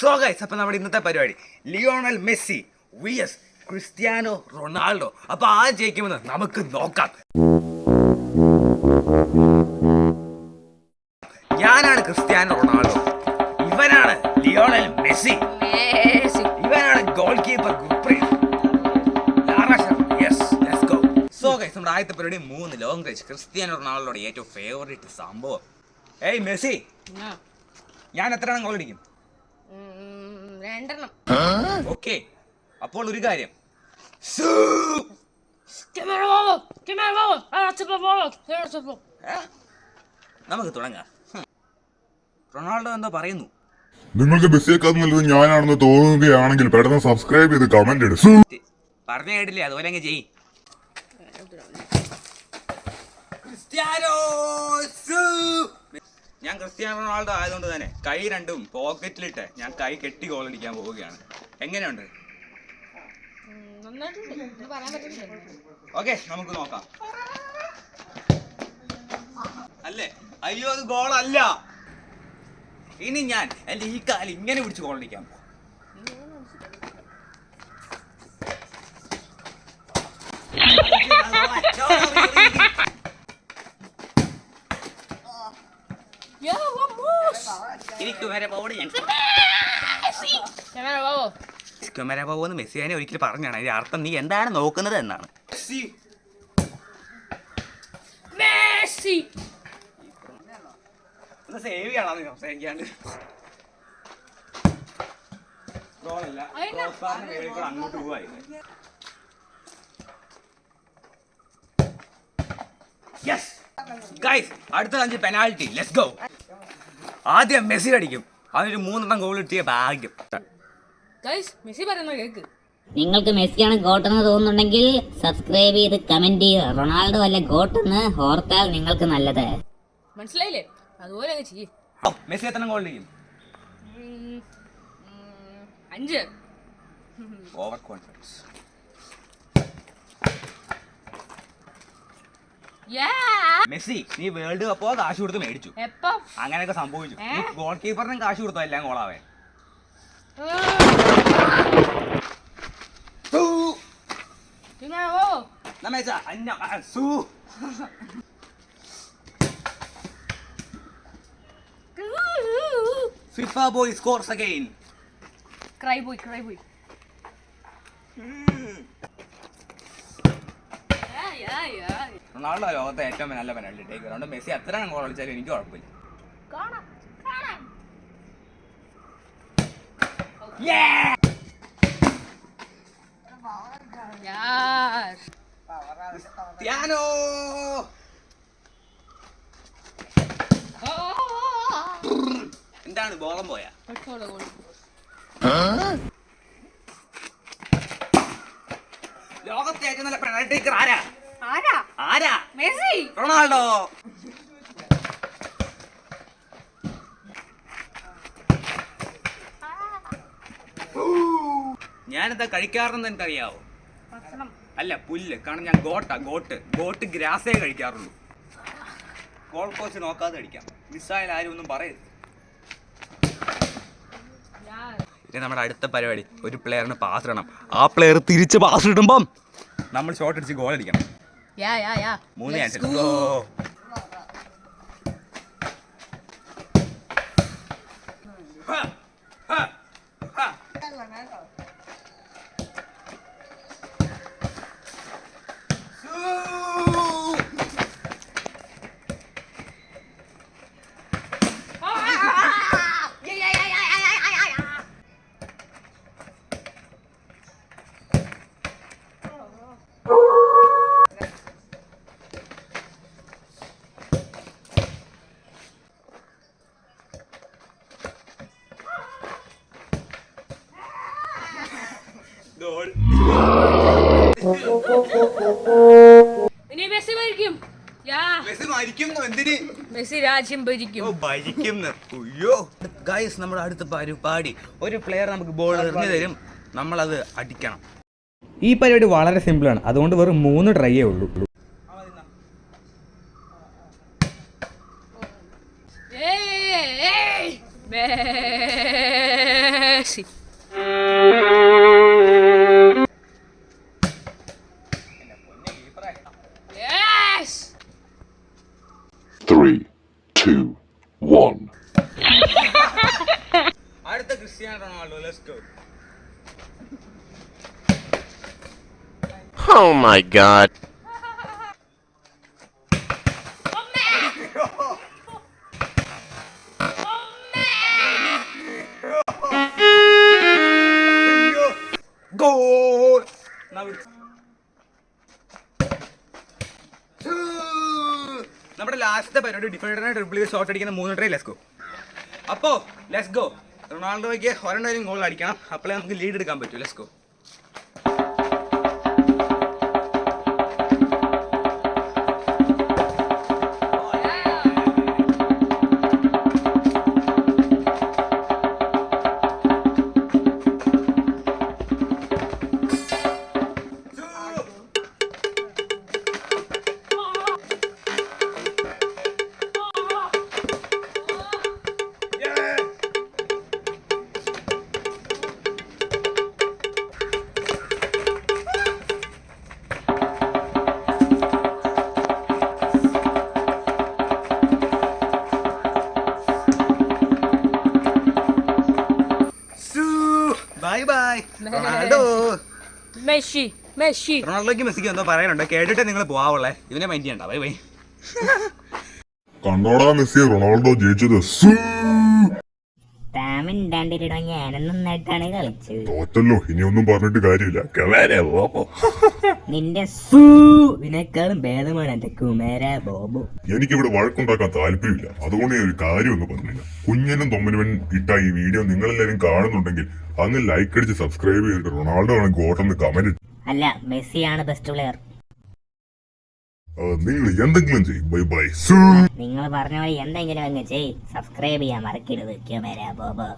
So guys അപ്പോൾ നമ്മുടെ ഇന്നത്തെ പരിപാടി. Lionel Messi V S Cristiano Ronaldo. അപ്പോൾ ആ ജയിക്കുമെന്ന് നമുക്ക് നോക്കാം. ഞാനാണ് ക്രിസ്ത്യാനോ റൊണാൾഡോ. ഇവനാണ് ലിയോണൽ മെസ്സി. ഇവനാണ് ഗോൾ കീപ്പർ സോ ഗൈസ് നമ്മുടെ ആദ്യത്തെ പരിപാടി മൂന്ന് ലോങ് റേഞ്ച് ക്രിസ്ത്യാനോ റൊണാൾഡോയുടെ ഏറ്റവും ഫേവറേറ്റ് സംഭവം. ഏയ് മെസ്സി. ഞാൻ എത്ര ഗോൾ അടിക്കും? രണ്ടെണ്ണം ഓക്കെ അപ്പോൾ ഒരു കാര്യം? നമുക്ക് തുടങ്ങാം. റൊണാൾഡോ എന്തോ പറയുന്നു. നിങ്ങൾക്ക് മെസ്സിയേക്കാൾ നല്ലത് ഞാനാണെന്ന് തോന്നുകയാണെങ്കിൽ പെട്ടെന്ന് സബ്സ്ക്രൈബ് ചെയ്ത് കമന്റ് ഇടും. തി- പറഞ്ഞ കേട്ടില്ലേ? അതുപോലെ അങ്ങ് ചെയ് ക്രിസ്ത്യാനോ! ഞാൻ ക്രിസ്ത്യാനോ റൊണാൾഡോ ആയതുകൊണ്ട് തന്നെ കൈ രണ്ടും പോക്കറ്റിലിട്ട് ഞാൻ കൈ കെട്ടി ഗോൾ അടിക്കാൻ പോവുകയാണ്. എങ്ങനെയുണ്ട്? ഓക്കെ നമുക്ക് നോക്കാം. അല്ലേ? അയ്യോ അത് ഗോളല്ല ഇനി ഞാൻ എന്റെ ഈ കാൽ ഇങ്ങനെ പിടിച്ച് ഗോൾ അടിക്കാൻ പോകും എനിക്ക് വരെ പോകണ ഞാൻ! ക്യാമറ പോകുമെന്ന് മെസ്സിയാനെ ഒരിക്കലും പറഞ്ഞാണ്. അതിന്റെ അർത്ഥം നീ എന്താണ് നോക്കുന്നത് എന്നാണ്. സേവ് ചെയ്യണം സംസാരിക്കാണ്ട്. ഗോളല്ല. അങ്ങോട്ട് യെസ് ഗൈസ് അടുത്ത അഞ്ച് പെനാൽറ്റി ലെറ്റ്സ് ഗോ ആദ്യം മെസ്സി അടിക്കും അവനൊരു മൂന്നെണ്ണം ഗോൾ കിട്ടിയ ഭാഗ്യം. മെസ്സി പറയുന്ന കേക്ക്. നിങ്ങൾക്ക് മെസ്സിയാണ് ഗോട്ടെന്ന് തോന്നുന്നുണ്ടെങ്കിൽ സബ്സ്ക്രൈബ് ചെയ്ത് കമന്റ് ചെയ്ത് റൊണാൾഡോ അല്ല ഗോട്ടെന്ന് ഓർത്താൽ നിങ്ങൾക്ക് നല്ലത്. മനസ്സിലായില്ലേ? അതുപോലെ അങ്ങ് ചെയ്യ്. മെസ്സി എത്ര ഗോൾ ഉം, അഞ്ച്. ഓവർ കോൺഫിഡൻസ് മെസ്സി നീ വേൾഡ് കപ്പോ കാശ് കൊടുത്ത് മേടിച്ചു. എപ്പോ? അങ്ങനെയൊക്കെ സംഭവിച്ചു. ഗോൾ കീപ്പറിനും കാശ് കൊടുത്തോ? എല്ലാം ഗോളാവേ FIFA boy scores again Cry boy, cry boy. Ronaldo ലോകത്തെ ഏറ്റവും നല്ല പെനാൽറ്റി ടേക്ക് അതുകൊണ്ട് മെസ്സി അത്ര ഗോൾ കളിച്ചാലും എനിക്ക് കുഴപ്പമില്ല എന്താണ് ബോളം പോയാ? ലോകത്തേക്ക് ഗോൾ ലോകത്തെ ഏറ്റവും നല്ല പെനാൽറ്റി ടേക്കർ ആരാ? ആരാ? മെസ്സി. റൊണാൾഡോ. ഞാനെന്താ കഴിക്കാറെന്ന് എനിക്കറിയാവോ? അല്ല പുല്ല്. കാരണം ഞാൻ ഗോട്ടാ ഗോട്ട്. ഗോട്ട് ഗ്രാസേ കഴിക്കാറുള്ളൂ. ഗോൾ കോച്ച് നോക്കാതെ കഴിക്കാം. മിസ്സായാലും ആരും ഒന്നും പറയരുത്. ഇനി നമ്മുടെ അടുത്ത പരിപാടി. ഒരു പ്ലെയറിന് പാസ് ഇടണം. ആ പ്ലെയർ തിരിച്ച് പാസ് ഇടുമ്പം നമ്മൾ ഷോട്ട് അടിച്ച് ഗോൾ അടിക്കണം. 야야야. 모니한테 Let's go. go. ഗോൾ. ഇനി മെസ്സി മെസ്സി രാജ്യം ഭരിക്കും. അയ്യോ. ഗൈസ് നമ്മുടെ അടുത്ത പരിപാടി. ഒരു പ്ലെയർ നമുക്ക് ബോൾ എറിഞ്ഞു തരും. നമ്മളത് അടിക്കണം. ഈ പരിപാടി വളരെ സിമ്പിൾ ആണ്. അതുകൊണ്ട് വെറും മൂന്ന് ട്രൈയേ ഉള്ളൂ. ഏയ്, ഏയ്. അടുത്ത Cristiano Ronaldo go Oh my god. Goal. നമ്മുടെ ലാസ്റ്റത്തെ പരിപാടി ഡിഫൻഡറിനെ ട്രിപ്പിൾ ഷോട്ട് അടിക്കുന്ന മൂന്ന് ട്രൈ ലെസ് അപ്പോ ലെസ് ഗോ റൊണാൾഡോയ്ക്ക് ഒരെണ്ണം ഗോൾ അടിക്കണം. അപ്പോഴേ നമുക്ക് ലീഡ് എടുക്കാൻ പറ്റൂ. Let's go Ronaldo. Messi Messi. റൊണാൾഡോയ്ക്ക് മെസ്സിക്ക് എന്തോ പറയാനുണ്ട്. കേട്ടിട്ട് നിങ്ങൾ പോവാവുള്ളേ. ഇതിനെ മൈൻഡ് ചെയ്യണ്ട. Bye bye. കണ്ടോടാ മെസ്സി റൊണാൾഡോ ജയിച്ചത്. സൂ. താമൻ രണ്ടിരിടം ഞാനൊന്നും നേട്ടാണ് കളിച്ചത്. തോറ്റല്ലോ. ഇനിയൊന്നും പറഞ്ഞിട്ട് കാര്യമില്ല. കെവേരെ ബോബോ. നിന്റെ സൂവിനേക്കാളും ഭേദമാണ് എന്റെ കുമേര ബോബു. എനിക്കിവിടെ വഴക്കുണ്ടാക്കാൻ താല്പര്യമില്ല. അതുകൊണ്ട് ഞാൻ ഒരു കാര്യം ഒന്ന് പറഞ്ഞില്ല. കുഞ്ഞനും തൊമ്മനുവൻ ഇട്ട ഈ വീഡിയോ നിങ്ങളെല്ലാരും കാണുന്നുണ്ടെങ്കിൽ അങ്ങ് ലൈക്ക് അടിച്ച് സബ്സ്ക്രൈബ് ചെയ്തിട്ട് റൊണാൾഡോ ആണ് ഗോട്ടെന്ന് കമന്റ് അല്ല മെസ്സിയാണ് ബെസ്റ്റ് പ്ലെയർ നിങ്ങൾ എന്തെങ്കിലും ചെയ്യും. ബൈ ബൈ നിങ്ങൾ പറഞ്ഞ പോലെ എന്തെങ്കിലും അങ്ങ് ചെയ് സബ്സ്ക്രൈബ് ചെയ്യാൻ മറക്കരുത്. ക്യാമറ ബോബോ